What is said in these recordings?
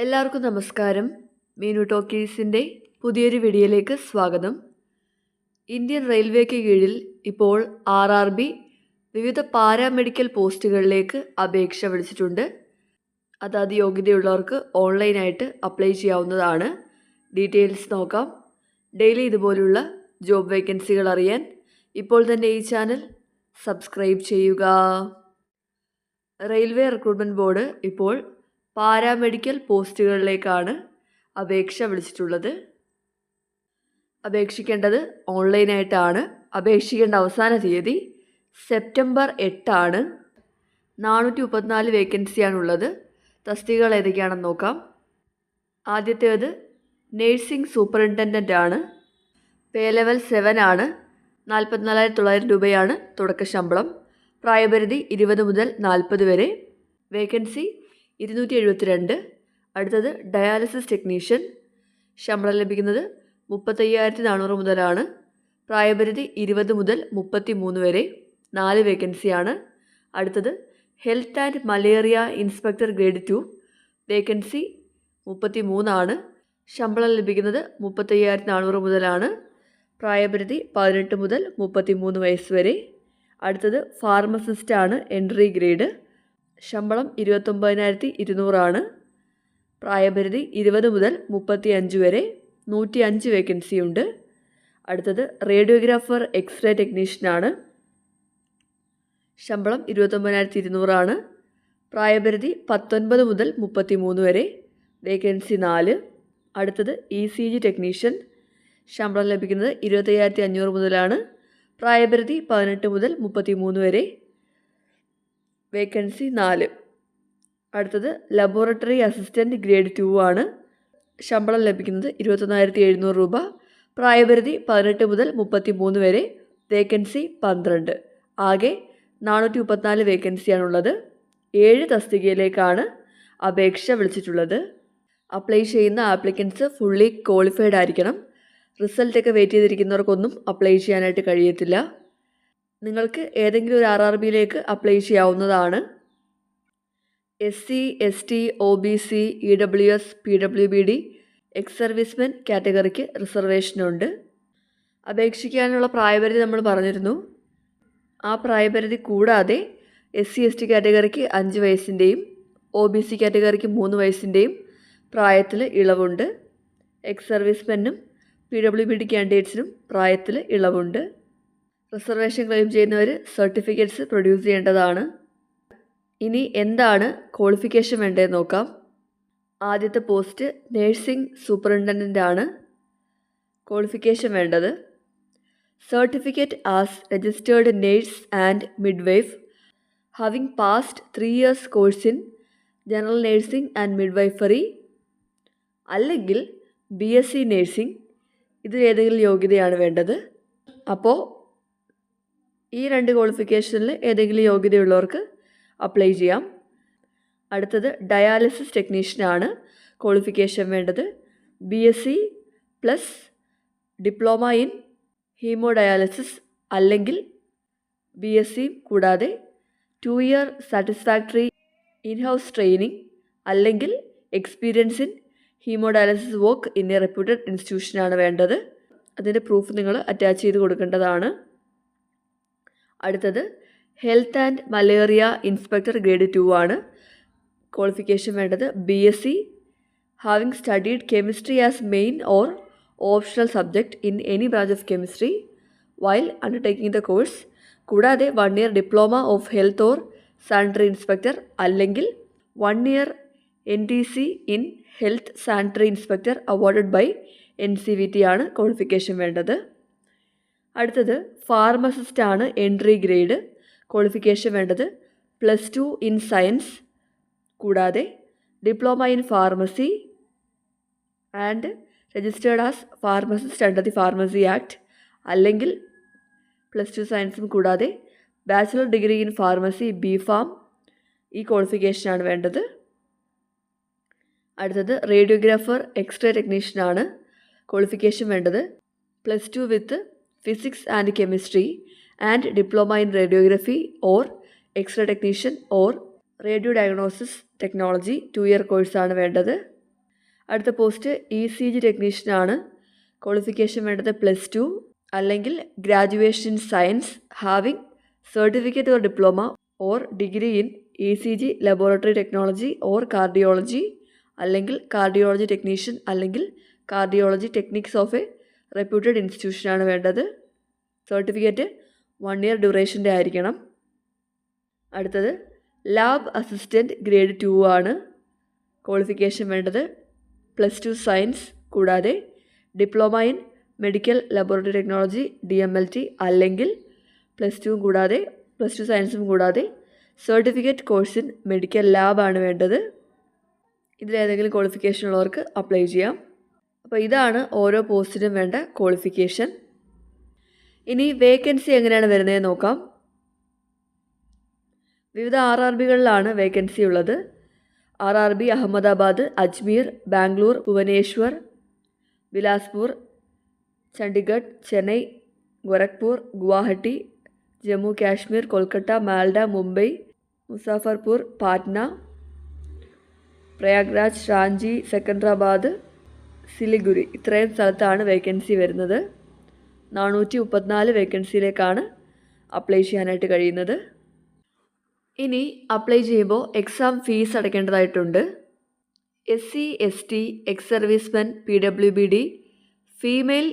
എല്ലാവർക്കും നമസ്കാരം. മീനു ടോക്കീസിന്റെ പുതിയൊരു വീഡിയോയിലേക്ക് സ്വാഗതം. ഇന്ത്യൻ റെയിൽവേക്ക് കീഴിൽ ഇപ്പോൾ ആർ ആർ ബി വിവിധ പാരാമെഡിക്കൽ പോസ്റ്റുകളിലേക്ക് അപേക്ഷ വിളിച്ചിട്ടുണ്ട്. അതാത് യോഗ്യതയുള്ളവർക്ക് ഓൺലൈനായിട്ട് അപ്ലൈ ചെയ്യാവുന്നതാണ്. ഡീറ്റെയിൽസ് നോക്കാം. ഡെയിലി ഇതുപോലുള്ള ജോബ് വേക്കൻസികൾ അറിയാൻ ഇപ്പോൾ തന്നെ ഈ ചാനൽ സബ്സ്ക്രൈബ് ചെയ്യുക. റെയിൽവേ റിക്രൂട്ട്മെന്റ് ബോർഡ് ഇപ്പോൾ പാരാമെഡിക്കൽ പോസ്റ്റുകളിലേക്കാണ് അപേക്ഷ വിളിച്ചിട്ടുള്ളത്. അപേക്ഷിക്കേണ്ടത് ഓൺലൈനായിട്ടാണ്. അപേക്ഷിക്കേണ്ട അവസാന തീയതി സെപ്റ്റംബർ എട്ടാണ്. നാനൂറ്റി മുപ്പത്തിനാല് വേക്കൻസിയാണുള്ളത്. തസ്തികകൾ ഏതൊക്കെയാണെന്ന് നോക്കാം. ആദ്യത്തേത് നേഴ്സിംഗ് സൂപ്രണ്ടന്റന്റ് ആണ് പേ ലെവൽ സെവൻ ആണ് നാൽപ്പത്തിനാലായിരത്തി തൊള്ളായിരം രൂപയാണ് തുടക്ക ശമ്പളം പ്രായപരിധി ഇരുപത് മുതൽ നാൽപ്പത് വരെ. വേക്കൻസി ഇരുന്നൂറ്റി എഴുപത്തിരണ്ട് അടുത്തത് ഡയാലിസിസ് ടെക്നീഷ്യൻ. ശമ്പളം ലഭിക്കുന്നത് മുപ്പത്തയ്യായിരത്തി നാനൂറ് മുതലാണ്. പ്രായപരിധി ഇരുപത് മുതൽ മുപ്പത്തി മൂന്ന് വരെ. നാല് വേക്കൻസിയാണ്. അടുത്തത് health and malaria inspector grade two. Vacancy മുപ്പത്തി മൂന്നാണ് ശമ്പളം ലഭിക്കുന്നത് മുപ്പത്തയ്യായിരത്തി നാനൂറ് മുതലാണ്. പ്രായപരിധി പതിനെട്ട് മുതൽ മുപ്പത്തി മൂന്ന് വയസ്സ് വരെ. അടുത്തത് ഫാർമസിസ്റ്റാണ് എൻട്രി ഗ്രേഡ്. ശമ്പളം ഇരുപത്തൊമ്പതിനായിരത്തി ഇരുന്നൂറാണ് പ്രായപരിധി ഇരുപത് മുതൽ മുപ്പത്തി അഞ്ച് വരെ നൂറ്റി അഞ്ച് വേക്കൻസി ഉണ്ട് അടുത്തത് റേഡിയോഗ്രാഫർ എക്സ്റേ ടെക്നീഷ്യനാണ്. ശമ്പളം ഇരുപത്തൊമ്പതിനായിരത്തി ഇരുന്നൂറാണ് പ്രായപരിധി പത്തൊൻപത് മുതൽ മുപ്പത്തി മൂന്ന് വരെ വേക്കൻസി നാല്. അടുത്തത് ഇ സി ജി ടെക്നീഷ്യൻ. ശമ്പളം ലഭിക്കുന്നത് ഇരുപത്തയ്യായിരത്തി അഞ്ഞൂറ് മുതലാണ്. പ്രായപരിധി പതിനെട്ട് മുതൽ മുപ്പത്തി മൂന്ന് വരെ വേക്കൻസി നാല്. അടുത്തത് ലബോറട്ടറി അസിസ്റ്റന്റ് ഗ്രേഡ് ടു ആണ്. ശമ്പളം ലഭിക്കുന്നത് ഇരുപത്തൊന്നായിരത്തി എഴുന്നൂറ് രൂപ. പ്രായപരിധി പതിനെട്ട് മുതൽ മുപ്പത്തി മൂന്ന് വരെ. വേക്കൻസി പന്ത്രണ്ട്. ആകെ നാനൂറ്റി മുപ്പത്തിനാല് വേക്കൻസിയാണുള്ളത്. ഏഴ് തസ്തികയിലേക്കാണ് അപേക്ഷ വിളിച്ചിട്ടുള്ളത്. അപ്ലൈ ചെയ്യുന്ന ആപ്ലിക്കൻസ് ഫുള്ളി ക്വാളിഫൈഡ് ആയിരിക്കണം. റിസൾട്ടൊക്കെ വെയിറ്റ് ചെയ്തിരിക്കുന്നവർക്കൊന്നും അപ്ലൈ ചെയ്യാനായിട്ട് കഴിയത്തില്ല. നിങ്ങൾക്ക് ഏതെങ്കിലും ഒരു ആർ ആർ ബിയിലേക്ക് അപ്ലൈ ചെയ്യാവുന്നതാണ്. S C S T O B C E W S P W B D ex servicemen കാറ്റഗറിക്ക് റിസർവേഷനുണ്ട് അപേക്ഷിക്കാനുള്ള പ്രായപരിധി നമ്മൾ പറഞ്ഞിരുന്നു. ആ പ്രായപരിധി കൂടാതെ എസ് സി എസ് ടി കാറ്റഗറിക്ക് അഞ്ച് വയസ്സിന്റെയും ഒ ബി സി കാറ്റഗറിക്ക് മൂന്ന് വയസ്സിന്റെയും പ്രായത്തിൽ ഇളവുണ്ട്. എക്സ് സർവീസ്മെനും പി ഡബ്ല്യു ബി ഡി കാൻഡിഡേറ്റ്സിനും പ്രായത്തിൽ ഇളവുണ്ട്. റിസർവേഷൻ ക്ലെയിം ചെയ്യുന്നവർ സർട്ടിഫിക്കറ്റ്സ് പ്രൊഡ്യൂസ് ചെയ്യേണ്ടതാണ്. ഇനി എന്താണ് ക്വാളിഫിക്കേഷൻ വേണ്ടതെന്ന് നോക്കാം. ആദ്യത്തെ പോസ്റ്റ് നേഴ്സിംഗ് സൂപ്പറിന്റൻഡന്റ് ആണ് ക്വാളിഫിക്കേഷൻ വേണ്ടത്. Certificate as registered nurse and midwife. Having passed three years course in general nursing and midwifery. അല്ലെങ്കിൽ ബി എസ് സി നേഴ്സിംഗ്. ഇതിൽ ഏതെങ്കിലും യോഗ്യതയാണ് വേണ്ടത്. അപ്പോൾ ഈ രണ്ട് ക്വാളിഫിക്കേഷനിൽ ഏതെങ്കിലും യോഗ്യതയുള്ളവർക്ക് അപ്ലൈ ചെയ്യാം. അടുത്തത് ഡയാലിസിസ് ടെക്നീഷ്യനാണ് ക്വാളിഫിക്കേഷൻ വേണ്ടത്. B S C plus diploma in haemodialysis അല്ലെങ്കിൽ ബി എസ് സി കൂടാതെ two year satisfactory in house training അല്ലെങ്കിൽ experience in haemodialysis work in a reputed ഇൻസ്റ്റിറ്റ്യൂഷനാണ് വേണ്ടത്. അതിന്റെ പ്രൂഫ് നിങ്ങൾ അറ്റാച്ച് ചെയ്ത് കൊടുക്കേണ്ടതാണ്. അടുത്തത് health and malaria inspector grade two ആണ് ക്വാളിഫിക്കേഷൻ വേണ്ടത്. B S C having studied chemistry as main or optional subject in any branch of chemistry while undertaking the course കൂടാതെ one year diploma of health or sanitary inspector അല്ലെങ്കിൽ one year N T C in health sanitary inspector awarded by N C V T ആണ് qualification വേണ്ടത്. അടുത്തത് pharmacist ആണ് entry grade qualification വേണ്ടത്. Plus two in science കൂടാതെ diploma in pharmacy and registered as pharmacist under the pharmacy act അല്ലെങ്കിൽ plus two സയൻസും കൂടാതെ bachelor degree in pharmacy B pharm ഈ ക്വാളിഫിക്കേഷനാണ് വേണ്ടത്. അടുത്തത് റേഡിയോഗ്രാഫർ എക്സ്റേ ടെക്നീഷ്യനാണ് ക്വാളിഫിക്കേഷൻ വേണ്ടത്. Plus two with physics and chemistry and diploma in radiography or X-ray technician or radio diagnosis technology two year കോഴ്സാണ് വേണ്ടത്. അടുത്ത പോസ്റ്റ് ഇ സി ജി ടെക്നീഷ്യനാണ് ക്വാളിഫിക്കേഷൻ വേണ്ടത് പ്ലസ് ടു അല്ലെങ്കിൽ graduation in science having certificate or diploma or degree in E C G laboratory technology or cardiology അല്ലെങ്കിൽ cardiology technician അല്ലെങ്കിൽ cardiology techniques of a reputed ഇൻസ്റ്റിറ്റ്യൂഷനാണ് വേണ്ടത്. Certificate one year ഡ്യൂറേഷന്റെ ആയിരിക്കണം. അടുത്തത് lab assistant grade two ആണ് qualification വേണ്ടത്. Plus two science കൂടാതെ diploma in medical laboratory technology D M L T അല്ലെങ്കിൽ പ്ലസ് ടുവും കൂടാതെ പ്ലസ് ടു സയൻസും കൂടാതെ സർട്ടിഫിക്കറ്റ് കോഴ്സ് ഇൻ മെഡിക്കൽ ലാബാണ് വേണ്ടത്. ഇതിലേതെങ്കിലും ക്വാളിഫിക്കേഷൻ ഉള്ളവർക്ക് അപ്ലൈ ചെയ്യാം. അപ്പോൾ ഇതാണ് ഓരോ പോസ്റ്റിനും വേണ്ട ക്വാളിഫിക്കേഷൻ ഇനി വേക്കൻസി എങ്ങനെയാണ് വരുന്നത് നോക്കാം. വിവിധ ആർ ആർ ബികളിലാണ് വേക്കൻസി ഉള്ളത്. R R B Ahmedabad Ajmer Bangalore Bhubaneswar Bilaspur Chandigarh Chennai Gorakhpur Guwahati Jammu Kashmir Kolkata Malda Mumbai Muzaffarpur Patna Prayagraj Ranchi Secunderabad Siliguri. ഇത്രയും സ്ഥലത്താണ് വേക്കൻസി വരുന്നത്. നാനൂറ്റി മുപ്പത്തിനാല് വേക്കൻസിയിലേക്കാണ് അപ്ലൈ ചെയ്യാനായിട്ട് കഴിയുന്നത്. ഇനി അപ്ലൈ ചെയ്യുമ്പോൾ exam fees അടയ്ക്കേണ്ടതായിട്ടുണ്ട്. S C S T ex servicemen P W B D female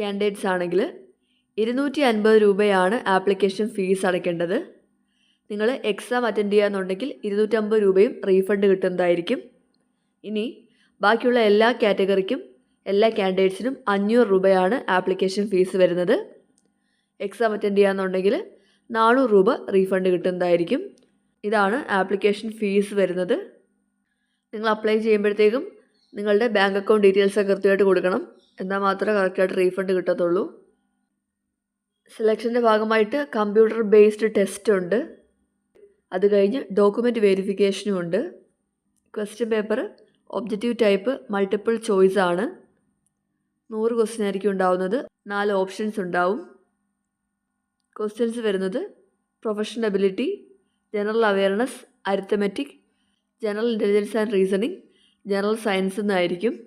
candidates ആണെങ്കിൽ ഇരുന്നൂറ്റി അൻപത് രൂപയാണ് ആപ്ലിക്കേഷൻ ഫീസ് അടയ്ക്കേണ്ടത്. നിങ്ങൾ എക്സാം അറ്റൻഡ് ചെയ്യാന്നുണ്ടെങ്കിൽ ഇരുന്നൂറ്റമ്പത് രൂപയും റീഫണ്ട് കിട്ടുന്നതായിരിക്കും. ഇനി ബാക്കിയുള്ള എല്ലാ കാറ്റഗറിക്കും എല്ലാ കാൻഡിഡേറ്റ്സിനും അഞ്ഞൂറ് രൂപയാണ് ആപ്ലിക്കേഷൻ ഫീസ് വരുന്നത്. എക്സാം അറ്റൻഡ് ചെയ്യാന്നുണ്ടെങ്കിൽ നാനൂറ് രൂപ റീഫണ്ട് കിട്ടുന്നതായിരിക്കും. ഇതാണ് ആപ്ലിക്കേഷൻ ഫീസ് വരുന്നത്. നിങ്ങൾ അപ്ലൈ ചെയ്യുമ്പോഴത്തേക്കും നിങ്ങളുടെ ബാങ്ക് അക്കൗണ്ട് ഡീറ്റെയിൽസ് കൃത്യമായിട്ട് കൊടുക്കണം. എന്നാൽ മാത്രമേ കറക്റ്റായിട്ട് റീഫണ്ട് കിട്ടത്തുള്ളൂ. സെലക്ഷന്റെ ഭാഗമായിട്ട് കമ്പ്യൂട്ടർ ബേസ്ഡ് ടെസ്റ്റ് ഉണ്ട്. അത് കഴിഞ്ഞ് ഡോക്യുമെന്റ് വെരിഫിക്കേഷനും ഉണ്ട്. Question paper objective type multiple choice ആണ്. നൂറ് ക്വസ്റ്റ്യൻ ആയിരിക്കും ഉണ്ടാവുന്നത്. നാല് ഓപ്ഷൻസ് ഉണ്ടാവും. ക്വസ്റ്റ്യൻസ് വരുന്നത് professional ability general awareness arithmetic general intelligence and reasoning general science എന്നായിരിക്കും.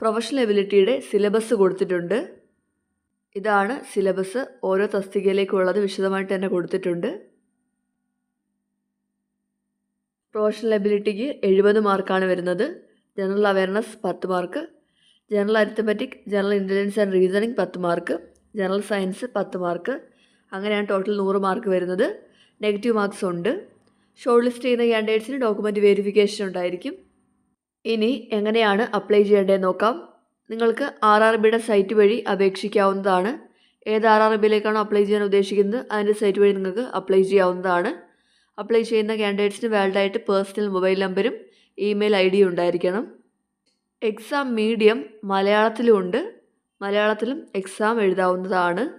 പ്രൊഫഷണൽ എബിലിറ്റിയുടെ സിലബസ് കൊടുത്തിട്ടുണ്ട്. ഇതാണ് സിലബസ് ഓരോ തസ്തികയിലേക്കുള്ളത് വിശദമായിട്ട് തന്നെ കൊടുത്തിട്ടുണ്ട്. പ്രൊഫഷണൽ എബിലിറ്റിക്ക് എഴുപത് മാർക്കാണ് വരുന്നത്. ജനറൽ അവയർനെസ് പത്ത് mark. General arithmetic general intelligence and reasoning പത്ത് മാർക്ക്. ജനറൽ സയൻസ് പത്ത് മാർക്ക്. അങ്ങനെയാണ് ടോട്ടൽ നൂറ് മാർക്ക് വരുന്നത്. നെഗറ്റീവ് മാർക്സ് ഉണ്ട്. ഷോർട്ട് ലിസ്റ്റ് ചെയ്യുന്ന ക്യാൻഡിഡേറ്റ്സിന് ഡോക്യുമെന്റ് വെരിഫിക്കേഷൻ ഉണ്ടായിരിക്കും. ഇനി എങ്ങനെയാണ് അപ്ലൈ ചെയ്യേണ്ടതെന്ന് നോക്കാം. നിങ്ങൾക്ക് ആർ ആർ ബിയുടെ സൈറ്റ് വഴി അപേക്ഷിക്കാവുന്നതാണ്. ഏത് ആർ ആർ ബിയിലേക്കാണോ അപ്ലൈ ചെയ്യാൻ ഉദ്ദേശിക്കുന്നത്? അതിന്റെ സൈറ്റ് വഴി നിങ്ങൾക്ക് അപ്ലൈ ചെയ്യാവുന്നതാണ്. അപ്ലൈ ചെയ്യുന്ന ക്യാൻഡിഡേറ്റ്സിന് വാലിഡായിട്ട് പേഴ്സണൽ മൊബൈൽ നമ്പരും ഇമെയിൽ ഐ ഡിയും ഉണ്ടായിരിക്കണം. എക്സാം മീഡിയം മലയാളത്തിലും ഉണ്ട്. മലയാളത്തിലും എക്സാം എഴുതാവുന്നതാണ്.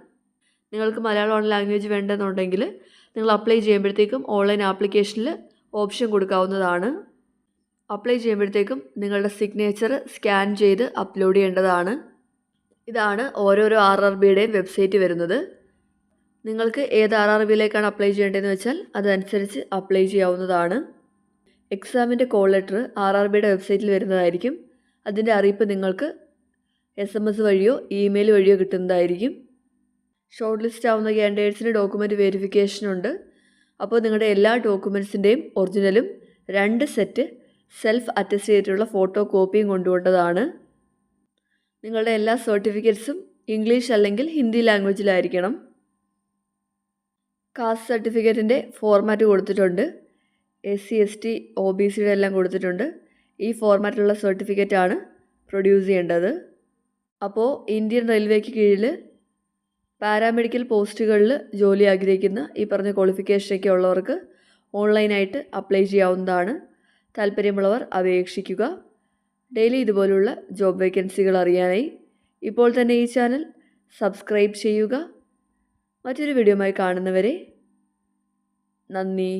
നിങ്ങൾക്ക് മലയാളം ലാംഗ്വേജ് വേണ്ടെന്നുണ്ടെങ്കിൽ നിങ്ങൾ അപ്ലൈ ചെയ്യുമ്പോഴത്തേക്കും ഓൺലൈൻ ആപ്ലിക്കേഷനിൽ ഓപ്ഷൻ കൊടുക്കാവുന്നതാണ്. അപ്ലൈ ചെയ്യുമ്പോഴത്തേക്കും നിങ്ങളുടെ സിഗ്നേച്ചർ സ്കാൻ ചെയ്ത് അപ്ലോഡ് ചെയ്യേണ്ടതാണ്. ഇതാണ് ഓരോരോ ആർ ആർ ബിയുടെയും വെബ്സൈറ്റ് വരുന്നത്. നിങ്ങൾക്ക് ഏത് ആർ ആർ ബിയിലേക്കാണ് അപ്ലൈ ചെയ്യേണ്ടതെന്ന് വെച്ചാൽ അതനുസരിച്ച് അപ്ലൈ ചെയ്യാവുന്നതാണ്. എക്സാമിന്റെ കോൾ ലെറ്റർ ആർ ആർ ബിയുടെ വെബ്സൈറ്റിൽ വരുന്നതായിരിക്കും. അതിന്റെ അറിയിപ്പ് നിങ്ങൾക്ക് എസ് എം എസ് വഴിയോ ഇമെയിൽ വഴിയോ കിട്ടുന്നതായിരിക്കും. ഷോർട്ട് ലിസ്റ്റ് ആവുന്ന ക്യാൻഡിഡേറ്റ്സിന് ഡോക്യുമെന്റ് വെരിഫിക്കേഷൻ ഉണ്ട്. അപ്പോൾ നിങ്ങളുടെ എല്ലാ ഡോക്യുമെന്റ്സിന്റെയും ഒറിജിനലും രണ്ട് സെറ്റ് സെൽഫ് അറ്റസ്റ്റ് ചെയ്തിട്ടുള്ള ഫോട്ടോ കോപ്പിയും കൊണ്ടുപോകേണ്ടതാണ് നിങ്ങളുടെ എല്ലാ സർട്ടിഫിക്കറ്റ്സും ഇംഗ്ലീഷ് അല്ലെങ്കിൽ ഹിന്ദി ലാംഗ്വേജിലായിരിക്കണം കാസ്റ്റ് സർട്ടിഫിക്കറ്റിന്റെ ഫോർമാറ്റ് കൊടുത്തിട്ടുണ്ട്. S C S T O B സിയുടെ എല്ലാം കൊടുത്തിട്ടുണ്ട്. ഈ ഫോർമാറ്റിലുള്ള സർട്ടിഫിക്കറ്റാണ് പ്രൊഡ്യൂസ് ചെയ്യേണ്ടത്. അപ്പോൾ ഇന്ത്യൻ റെയിൽവേക്ക് കീഴിൽ പാരാമെഡിക്കൽ പോസ്റ്റുകളിൽ ജോലി ആഗ്രഹിക്കുന്ന ഈ പറഞ്ഞ ക്വാളിഫിക്കേഷനൊക്കെ ഉള്ളവർക്ക് ഓൺലൈനായിട്ട് അപ്ലൈ ചെയ്യാവുന്നതാണ്. താല്പര്യമുള്ളവർ അപേക്ഷിക്കുക. ഡെയിലി ഇതുപോലുള്ള ജോബ് വേക്കൻസികൾ അറിയാനായി. ഇപ്പോൾ തന്നെ ഈ ചാനൽ സബ്സ്ക്രൈബ് ചെയ്യുക. മറ്റൊരു വീഡിയോയുമായി കാണുന്നവരെ നന്ദി.